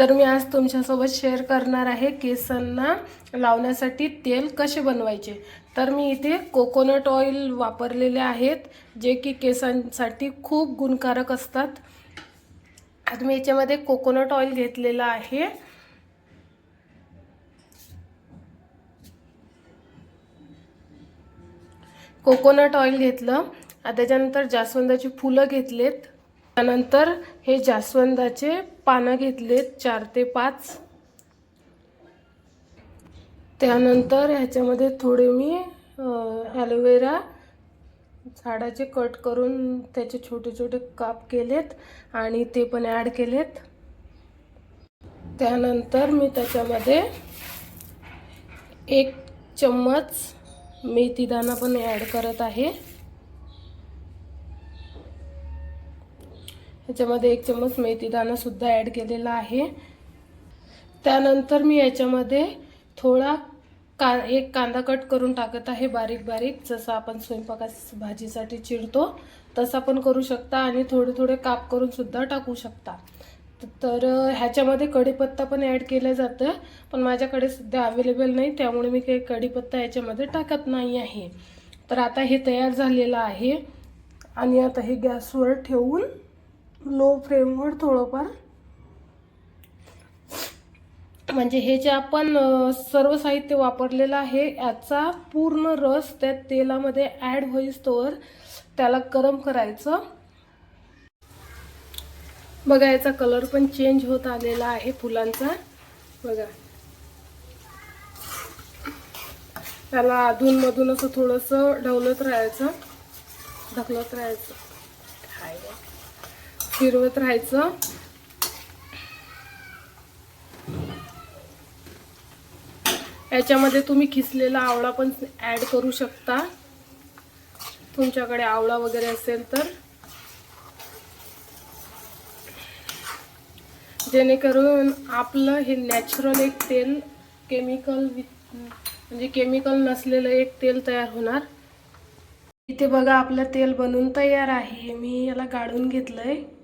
तर मी आज तुमच्यासोबत शेअर करणार आहे केसांना लावण्यासाठी तेल कसे बनवायचे. तर मी इथे कोकोनट ऑइल वापरलेले आहेत जे की केसांसाठी खूप गुणकारक असतात. आज मी याच्यामध्ये कोकोनट ऑइल घेतलेलं आहे. कोकोनट ऑइल घेतलं. आता त्याच्यानंतर जास्वंदाची फुलं घेतलेत. त्यानंतर हे जास्वंदाचे पानं घेतलेत चार ते पाच. त्यानंतर ह्याच्यामध्ये थोडे मी ॲलोवेरा झाडाचे कट करून त्याचे छोटे छोटे काप केलेत आणि ते पण ॲड केलेत. त्यानंतर मी त्याच्यामध्ये एक चम्मच मेथी दाणा पण ॲड करत आहे. याच्यामध्ये एक चम्मच मेथीदाणासुद्धा ॲड केलेला आहे. त्यानंतर मी याच्यामध्ये थोडा का एक कांदा कट करून टाकत आहे बारीक बारीक. जसं आपण स्वयंपाकास भाजीसाठी चिरतो तसं पण करू शकता आणि थोडे थोडे काप करूनसुद्धा टाकू शकता. तर ह्याच्यामध्ये कढीपत्ता पण ॲड केलं जातं पण माझ्याकडे सध्या अवेलेबल नाही त्यामुळे मी काही कढीपत्ता याच्यामध्ये टाकत नाही आहे. तर आता हे तयार झालेलं आहे आणि आता हे गॅसवर ठेवून लो फ्लेमवर थोडंफार. म्हणजे हे जे आपण सर्व साहित्य वापरलेलं आहे याचा पूर्ण रस त्या तेलामध्ये ॲड होईस्तोवर त्याला गरम करायचं. बघा याचा कलर पण चेंज होत आलेला आहे फुलांचा. बघा. त्याला अधूनमधून असं थोडंसं ढवलत राहायचं. ढकलत राहायचं. काय फिरवत राहायचं. याच्यामध्ये तुम्ही खिसलेला आवळा पण ॲड करू शकता. तुमच्याकडे आवळा वगैरे असेल तर. जेणेकरून आपलं हे नॅचरल एक तेल केमिकल म्हणजे केमिकल नसलेलं एक तेल तयार होणार. इथे बघा आपलं तेल बनवून तयार आहे. मी याला गाळून आहे